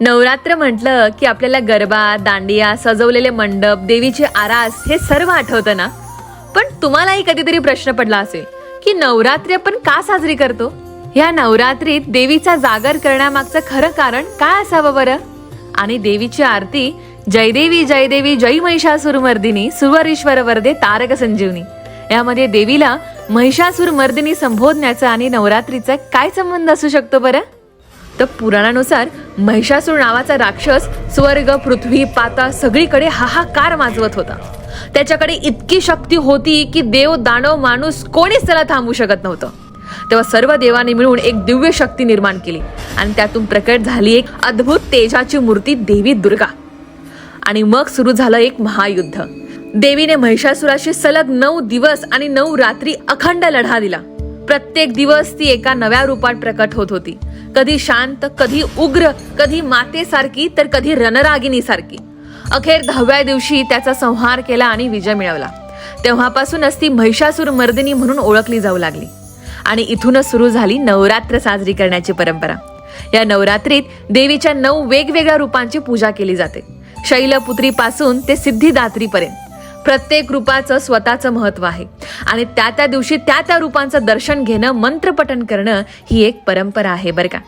नवरात्र म्हटलं की आपल्याला गरबा दांडिया सजवलेले मंडप देवीची आरास हे सर्व आठवतं ना? पण तुम्हालाही कधीतरी प्रश्न पडला असेल की नवरात्री आपण का साजरी करतो? ह्या नवरात्रीत देवीचा जागर करण्यामागचं खरं कारण काय असावं बरं? आणि देवीची आरती जयदेवी जयदेवी जय महिषासूर मर्दिनी सुवरीश्वर वरदे तारक संजीवनी. यामध्ये देवीला महिषासूर मर्दिनी संबोधण्याचा आणि नवरात्रीचा काय संबंध असू शकतो बरं? तर पुराणानुसार महिषासूर नावाचा राक्षस स्वर्ग पृथ्वी पाताळ सगळीकडे हाहाकार माजवत होता. त्याच्याकडे इतकी शक्ती होती की देव दानव माणूस कोणीच त्याला थांबवू शकत नव्हतं. तेव्हा सर्व देवांनी मिळून एक दिव्य शक्ती निर्माण केली आणि त्यातून प्रकट झाली एक अद्भुत तेजाची मूर्ती देवी दुर्गा. आणि मग सुरू झालं एक महायुद्ध. देवीने महिषासुराशी सलग नऊ दिवस आणि नऊ रात्री अखंड लढा दिला. प्रत्येक दिवस ती एका नव्या रूपात प्रकट होत होती. कधी शांत कधी उग्र कधी मातेसारखी तर कधी रणरागिनी सारखी अखेर दहाव्या दिवशी त्याचा संहार केला आणि विजय मिळवला. तेव्हापासूनच ती महिषासूर मर्दिनी म्हणून ओळखली जाऊ लागली. आणि इथूनच सुरू झाली नवरात्र साजरी करण्याची परंपरा. या नवरात्रीत देवीच्या नऊ वेगवेगळ्या रूपांची पूजा केली जाते. शैलपुत्रीपासून ते सिद्धिदात्रीपर्यंत. प्रत्येक रूपाचं स्वतःचं महत्त्व आहे. आणि त्या त्या दिवशी त्या त्या रूपांचं दर्शन घेणं मंत्रपठन करणं ही एक परंपरा आहे बरं का.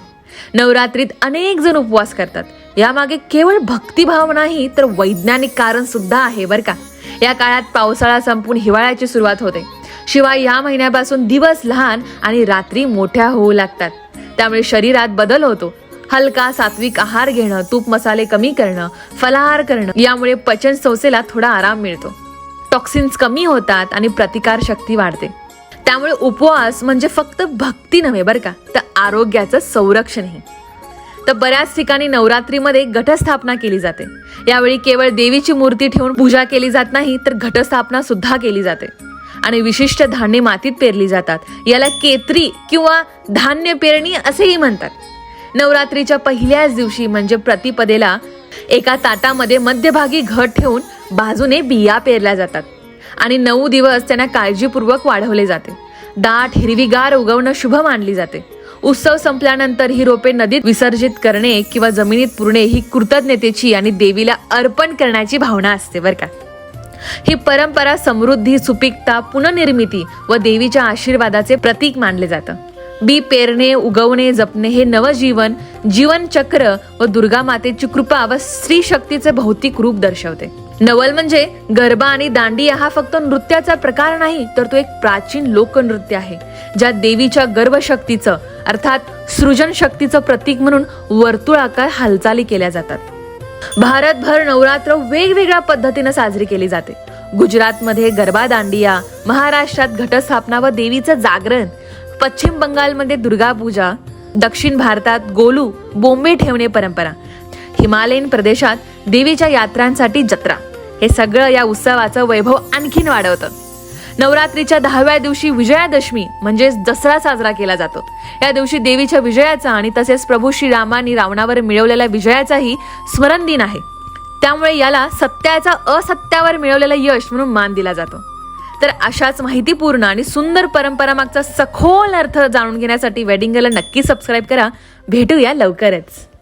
नवरात्रीत अनेक जण उपवास करतात. यामागे केवळ भक्तिभाव नाही तर वैज्ञानिक कारण सुद्धा आहे बरं का. या काळात पावसाळा संपून हिवाळ्याची सुरुवात होते. शिवाय या महिन्यापासून दिवस लहान आणि रात्री मोठ्या होऊ लागतात. त्यामुळे शरीरात बदल होतो. हलका सात्विक आहार घेणं तूप मसाले कमी करणं फलाहार करणं यामुळे पचन संस्थेला थोडा आराम मिळतो. टॉक्सिन्स कमी होतात आणि प्रतिकार शक्ती वाढते. त्यामुळे उपवास म्हणजे फक्त भक्ती नव्हे बरं का तर आरोग्याचं संरक्षणही. तर बऱ्याच ठिकाणी नवरात्रीमध्ये घटस्थापना केली जाते. यावेळी केवळ देवीची मूर्ती ठेवून पूजा केली जात नाही तर घटस्थापना सुद्धा केली जाते. आणि विशिष्ट धान्य मातीत पेरली जातात. याला केत्री किंवा धान्य पेरणी असेही म्हणतात. नवरात्रीच्या पहिल्याच दिवशी म्हणजे प्रतिपदेला एका ताटामध्ये मध्यभागी घट ठेवून बाजूने बिया पेरल्या जातात आणि नऊ दिवस त्यांना काळजीपूर्वक वाढवले जाते. दाट हिरवीगार उगवणं शुभ मानली जाते. उत्सव संपल्यानंतर ही रोपे नदीत विसर्जित करणे किंवा जमिनीत पुरणे ही कृतज्ञतेची आणि देवीला अर्पण करण्याची भावना असते बरं का. ही परंपरा समृद्धी सुपीकता पुनर्निर्मिती व देवीच्या आशीर्वादाचे प्रतीक मानले जातं. बी पेरणे उगवणे जपणे हे नवजीवन जीवनचक्र व दुर्गा मातेची कृपा व स्त्री शक्तीचे भौतिक रूप दर्शवते. नवल म्हणजे गरबा आणि दांडिया हा फक्त नृत्याचा प्रकार नाही तर तो एक प्राचीन लोकनृत्य आहे ज्यात देवीच्या गर्भशक्तीचं अर्थात सृजन शक्तीचं प्रतीक म्हणून वर्तुळाकार हालचाली केल्या जातात. भारतभर नवरात्र वेगवेगळ्या पद्धतीनं साजरी केली जाते. गुजरातमध्ये गरबा दांडिया महाराष्ट्रात घटस्थापना व देवीचं जागरण पश्चिम बंगालमध्ये दुर्गा पूजा दक्षिण भारतात गोलू बोंबे ठेवणे परंपरा हिमालयीन प्रदेशात देवीच्या यात्रांसाठी जत्रा. हे सगळं या उत्सवाचं वैभव आणखीन वाढवतं. नवरात्रीच्या दहाव्या दिवशी विजयादशमी म्हणजेच दसरा साजरा केला जातो. या दिवशी देवीच्या विजयाचा आणि तसेच प्रभू श्रीरामांनी रावणावर मिळवलेल्या विजयाचाही स्मरण दिन आहे. त्यामुळे याला सत्याचा असत्यावर मिळवलेला यश म्हणून मान दिला जातो. तर अशाच माहितीपूर्ण आणि सुंदर परंपरा मागचा सखोल अर्थ जाणून घेण्यासाठी वेडिंगला नक्की सबस्क्राईब करा. भेटूया लवकरच.